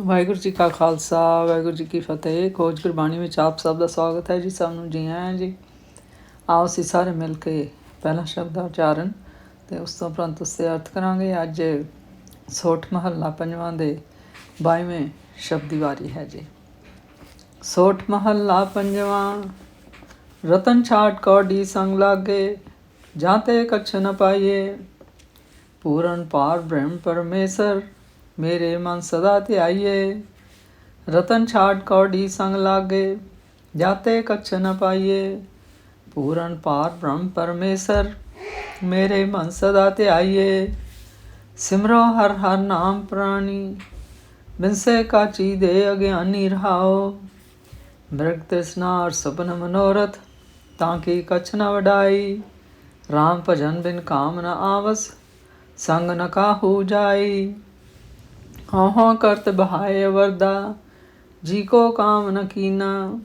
ਵਾਹਿਗੁਰੂ ਜੀ ਕਾ ਖਾਲਸਾ, ਵਾਹਿਗੁਰੂ ਜੀ ਕੀ ਫਤਿਹ। ਖੋਜ ਗੁਰਬਾਣੀ ਵਿੱਚ ਆਪ ਸਭ ਦਾ ਸਵਾਗਤ ਹੈ ਜੀ, ਸਭ ਨੂੰ ਜੀ ਆਇਆਂ ਜੀ। ਆਓ ਅਸੀਂ ਸਾਰੇ ਮਿਲ ਕੇ ਪਹਿਲਾ ਸ਼ਬਦ ਦਾ ਉਚਾਰਨ ਤੇ ਉਸ ਤੋਂ ਉਪਰੰਤ ਉਸ ਦੇ ਅਰਥ ਕਰਾਂਗੇ। ਅੱਜ ਸੋਠ ਮਹੱਲਾ ਪੰਜਵਾਂ ਦੇ 22ਵੇਂ ਸ਼ਬਦ ਦੀ ਵਾਰੀ ਹੈ ਜੀ। ਸੋਠ ਮਹੱਲਾ ਪੰਜਵਾਂ, ਰਤਨ ਛਾਟ ਕੌਡੀ ਸੰਗ ਲਾਗੇ ਜਾਂਤੇ ਕਛ ਨ ਪਾਈਏ। ਪੂਰਨ ਪਾਰ ਬ੍ਰਹਮ ਪਰਮੇਸ਼ਰ ਮੇਰੇ ਮਨ ਸਦਾ ਧਿਆਈਏ, ਰਤਨ ਛਾੜ ਕੌੜੀ ਸੰਗ ਲਾਗੇ, ਜਾਤੇ ਕਛ ਨ ਪਾਈਏ। ਪੂਰਨ ਪਾਰ ਬ੍ਰਹਮ ਪਰਮੇਸ਼ਰ, ਮੇਰੇ ਮਨ ਸਦਾ ਧਿਆਈਏ। ਸਿਮਰੋ ਹਰ ਹਰ ਨਾਮ ਪ੍ਰਾਣੀ ਬਿਨਸੇ ਕਾਚੀ ਦੇ ਅਗਿਆਨੀ ਰਹਾਓ। ਮ੍ਰਿਗ ਤ੍ਰਿਸ਼ਨਾ ਅਰ ਸਪਨ ਮਨੋਰਥ, ਤਾਂ ਕੀ ਕਛ ਨ ਵਡਾਈ। RAM ਭਜਨ ਬਿਨ ਕਾਮ ਨ ਆਵਸ, ਸੰਗ ਨ ਕਾਹੂ ਜਾਈ। ਹਾਂ ਹਾਂ ਕਰਤ ਬਹਾਏ ਵਰਦਾ, ਜੀ ਕੋ ਕਾਮ ਨ ਕੀਨਾ,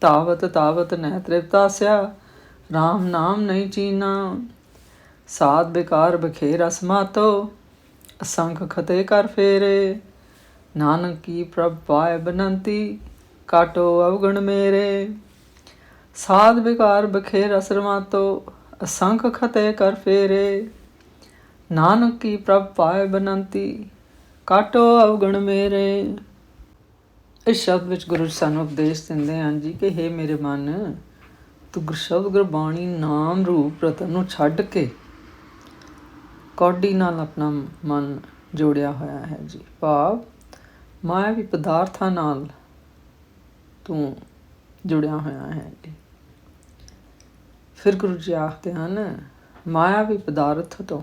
ਤਾਵਤ ਤਾਵਤ ਨਹਿ ਤ੍ਰਿਪਤਾਸਿਆ RAM ਨਾਮ ਨਹੀਂ ਚੀਨਾ, ਸਾਧ ਬਿਕਾਰ ਬਖੇਰ ਅਸਮਾਤੋ, ਅਸੰਖ ਖਤੇ ਕਰ ਫੇਰੇ, ਨਾਨਕ ਕੀ ਪ੍ਰਭ ਪਾਏ ਬਨੰਤੀ, ਕਾਟੋ ਅਵਗਣ ਮੇਰੇ। ਸਾਧ ਬਿਕਾਰ ਬਖੇਰ ਅਸਰਮਾਤੋ, ਅਸੰਖ ਖਤੇ ਕਰ ਫੇਰੇ, ਨਾਨਕ ਕੀ ਪ੍ਰਭ ਪਾਏ ਬਨੰਤੀ ਕਾਟੋ ਅਵਗਣ ਮੇਰੇ। ਇਸ ਸ਼ਬਦ ਵਿੱਚ ਗੁਰੂ ਸਾਨੂੰ ਉਪਦੇਸ਼ ਦਿੰਦੇ ਹਨ ਜੀ ਕਿ हे ਮੇਰੇ ਮਨ, ਤੂੰ ਗੁਰਸ਼ਬਦ ਗੁਰਬਾਣੀ ਨਾਮ ਰੂਪ ਰਤਨ ਨੂੰ ਛੱਡ ਕੇ ਕੌਡੀ ਨਾਲ ਆਪਣਾ ਮਨ ਜੋੜਿਆ ਹੋਇਆ ਹੈ ਜੀ। ਭਾਵ ਮਾਇਆਵੀ ਪਦਾਰਥਾਂ ਨਾਲ ਤੂੰ ਜੁੜਿਆ ਹੋਇਆ ਹੈ ਜੀ। ਫਿਰ ਗੁਰੂ ਜੀ ਆਖਦੇ ਹਨ ਮਾਇਆਵੀ ਪਦਾਰਥ ਤੋਂ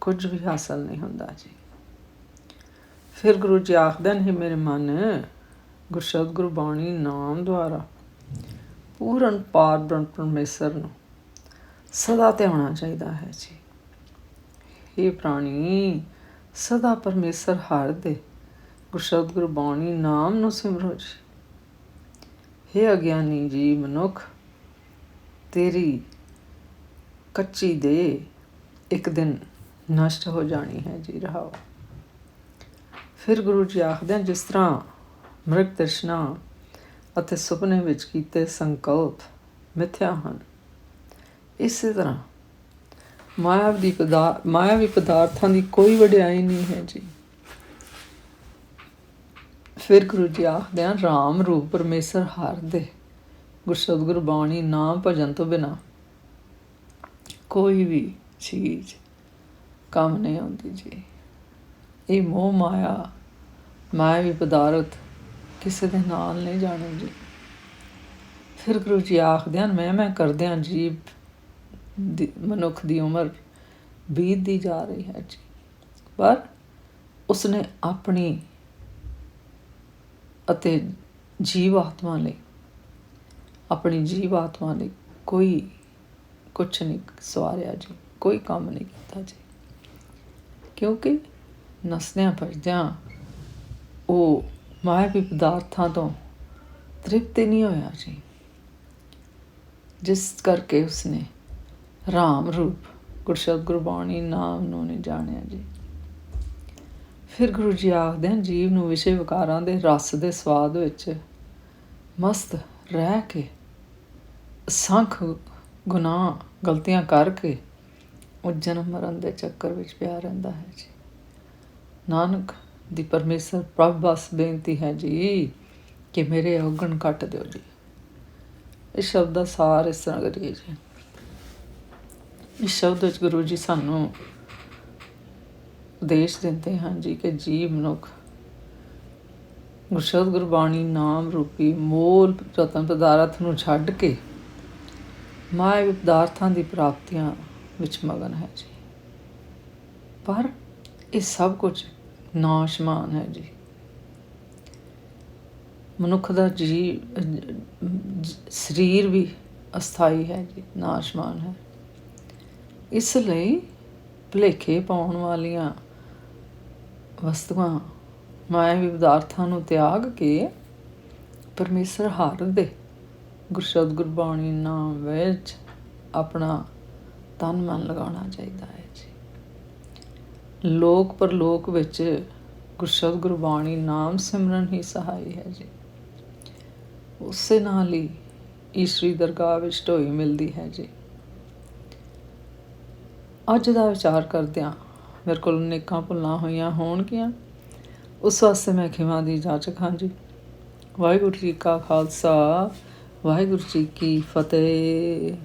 ਕੁਝ ਵੀ ਹਾਸਲ ਨਹੀਂ ਹੁੰਦਾ ਜੀ। ਫਿਰ ਗੁਰੂ ਜੀ ਆਖਦੇ ਨੇ ਮੇਰੇ ਮਨ, ਗੁਰਸ਼ਬਦ ਗੁਰਬਾਣੀ ਨਾਮ ਦੁਆਰਾ ਪੂਰਨ ਪਾਰ ਬ੍ਰਹਮ ਪਰਮੇਸ਼ਰ ਨੂੰ ਸਦਾ ਧਿਆਉਣਾ ਚਾਹੀਦਾ ਹੈ ਜੀ। ਇਹ ਪ੍ਰਾਣੀ, ਸਦਾ ਪਰਮੇਸ਼ਰ ਹਰ ਦੇ ਗੁਰਸ਼ਬਦ ਗੁਰਬਾਣੀ ਨਾਮ ਨੂੰ ਸਿਮਰੋ ਜੀ। हे ਅਗਿਆਨੀ ਜੀ ਮਨੁੱਖ, ਤੇਰੀ ਕੱਚੀ ਦੇ ਇੱਕ ਦਿਨ ਨਸ਼ਟ ਹੋ ਜਾਣੀ ਹੈ ਜੀ, ਰਹਾਓ। ਫਿਰ ਗੁਰੂ ਜੀ ਆਖਦੇ ਹਨ, ਜਿਸ ਤਰ੍ਹਾਂ ਮ੍ਰਿਗ ਤ੍ਰਿਸ਼ਨਾ ਅਤੇ ਸੁਪਨੇ ਵਿੱਚ ਕੀਤੇ ਸੰਕਲਪ ਮਿਥਿਆ ਹਨ। ਇਸੇ ਤਰ੍ਹਾਂ ਮਾਇਆ ਦੀ ਪਦਾਰ ਮਾਇਆਵੀ ਪਦਾਰਥਾਂ ਦੀ ਕੋਈ ਵਡਿਆਈ ਨਹੀਂ ਹੈ ਜੀ। ਫਿਰ ਗੁਰੂ ਜੀ ਆਖਦੇ ਹਨ RAM ਰੂਪ ਪਰਮੇਸ਼ਰ ਹਰ ਦੇ ਗੁਰਸ਼ਬਦ ਗੁਰਬਾਣੀ ਨਾਮ ਭਜਨ ਤੋਂ ਬਿਨਾ ਕੋਈ ਵੀ ਚੀਜ਼ ਕੰਮ ਨਹੀਂ ਆਉਂਦੀ ਜੀ। ਇਹ ਮੋਹ ਮਾਇਆ ਮਾਇਆਵੀ ਪਦਾਰਥ ਕਿਸੇ ਦੇ ਨਾਲ ਨਹੀਂ ਜਾਣੇ ਜੀ। ਫਿਰ ਗੁਰੂ ਜੀ ਆਖਦੇ ਹਨ, ਮੈਂ ਮੈਂ ਕਰਦਿਆਂ ਜੀਵ ਦੀ, ਮਨੁੱਖ ਦੀ ਉਮਰ ਬੀਤਦੀ ਜਾ ਰਹੀ ਹੈ ਜੀ। ਪਰ ਉਸਨੇ ਆਪਣੀ ਅਤੇ ਜੀਵ ਆਤਮਾ ਲਈ, ਆਪਣੀ ਜੀਵ ਆਤਮਾ ਲਈ ਕੋਈ ਕੁਛ ਨਹੀਂ ਸਵਾਰਿਆ ਜੀ, ਕੋਈ ਕੰਮ ਨਹੀਂ ਕੀਤਾ ਜੀ। ਕਿਉਂਕਿ ਨਸਦਿਆਂ ਭਜਦਿਆਂ ਉਹ ਮਾਇਆਵੀ ਪਦਾਰਥਾਂ ਤੋਂ ਤ੍ਰਿਪਤ ਨਹੀਂ ਹੋਇਆ ਜੀ ਜਿਸ ਕਰਕੇ ਉਸਨੇ ਰਾਮ ਰੂਪ ਗੁਰਸ਼ਬਦ ਗੁਰਬਾਣੀ ਨਾਮ ਨੂੰ ਨਹੀਂ ਜਾਣਿਆ ਜੀ। ਫਿਰ ਗੁਰੂ ਜੀ ਆਖਦੇ ਹਨ, ਜੀਵ ਨੂੰ ਵਿਸ਼ੇ ਵਿਕਾਰਾਂ ਦੇ ਰਸ ਦੇ ਸਵਾਦ ਵਿੱਚ ਮਸਤ ਰਹਿ ਕੇ ਸੰਖ ਗੁਨਾਹ, ਗਲਤੀਆਂ ਕਰਕੇ ਉਹ ਜਨਮ ਮਰਨ ਦੇ ਚੱਕਰ ਵਿੱਚ ਪਿਆ ਰਹਿੰਦਾ ਹੈ ਜੀ। ਨਾਨਕ ਦੀ ਪਰਮੇਸ਼ਰ ਪ੍ਰਭ ਬਸ ਬੇਨਤੀ ਹੈ ਜੀ ਕਿ ਮੇਰੇ ਔਗਣ ਕੱਟ ਦਿਓ ਜੀ। ਇਸ ਸ਼ਬਦ ਦਾ ਸਾਰ ਇਸ ਤਰ੍ਹਾਂ ਕਰੀਏ ਜੀ। ਇਸ ਸ਼ਬਦ ਵਿੱਚ ਗੁਰੂ ਜੀ ਸਾਨੂੰ ਉਪਦੇਸ਼ ਦਿੰਦੇ ਹਨ ਜੀ ਕਿ ਜੀਵ ਮਨੁੱਖ ਗੁਰਸ਼ਬਦ ਗੁਰਬਾਣੀ ਨਾਮ ਰੂਪੀ ਮੂਲ ਰਤਨ ਪਦਾਰਥ ਨੂੰ ਛੱਡ ਕੇ ਮਾਇਆ ਪਦਾਰਥਾਂ ਦੀ ਪ੍ਰਾਪਤੀਆਂ ਵਿੱਚ ਮਗਨ ਹੈ ਜੀ। ਪਰ ਇਹ ਸਭ ਕੁਝ ਨਾਸ਼ਮਾਨ ਹੈ ਜੀ। ਮਨੁੱਖ ਦਾ ਜੀ, ਸਰੀਰ ਵੀ ਅਸਥਾਈ ਹੈ ਜੀ ਨਾਸ਼ਮਾਨ ਹੈ। ਇਸ ਲਈ ਭਲੇਖੇ ਪਾਉਣ ਵਾਲੀਆਂ ਵਸਤੂਆਂ ਮਾਇਆਵੀ ਪਦਾਰਥਾਂ ਨੂੰ ਤਿਆਗ ਕੇ ਪਰਮੇਸ਼ਰ ਹਰ ਦੇ ਗੁਰਸ਼ਬਦ ਗੁਰਬਾਣੀ ਨਾਮ ਵਿੱਚ ਆਪਣਾ ਤਨ ਮਨ ਲਗਾਉਣਾ ਚਾਹੀਦਾ ਹੈ ਜੀ। ਲੋਕ ਪਰਲੋਕ ਵਿੱਚ ਗੁਰਸ਼ਬਦ ਗੁਰਬਾਣੀ ਨਾਮ ਸਿਮਰਨ ਹੀ ਸਹਾਈ ਹੈ ਜੀ। ਉਸੇ ਨਾਲ ਹੀ ਈਸ਼ਵਰੀ ਦਰਗਾਹ ਵਿੱਚ ਢੋਈ ਮਿਲਦੀ ਹੈ ਜੀ। ਅੱਜ ਦਾ ਵਿਚਾਰ ਕਰਦਿਆਂ ਮੇਰੇ ਕੋਲ ਅਨੇਕਾਂ ਭੁੱਲਾਂ ਹੋਈਆਂ ਹੋਣਗੀਆਂ। ਉਸ ਵਾਸਤੇ ਮੈਂ ਖਿਮਾ ਦੀ ਜਾਚਕ ਹਾਂ ਜੀ। ਵਾਹਿਗੁਰੂ ਜੀ ਕਾ ਖਾਲਸਾ, ਵਾਹਿਗੁਰੂ ਜੀ ਕੀ ਫਤਿਹ।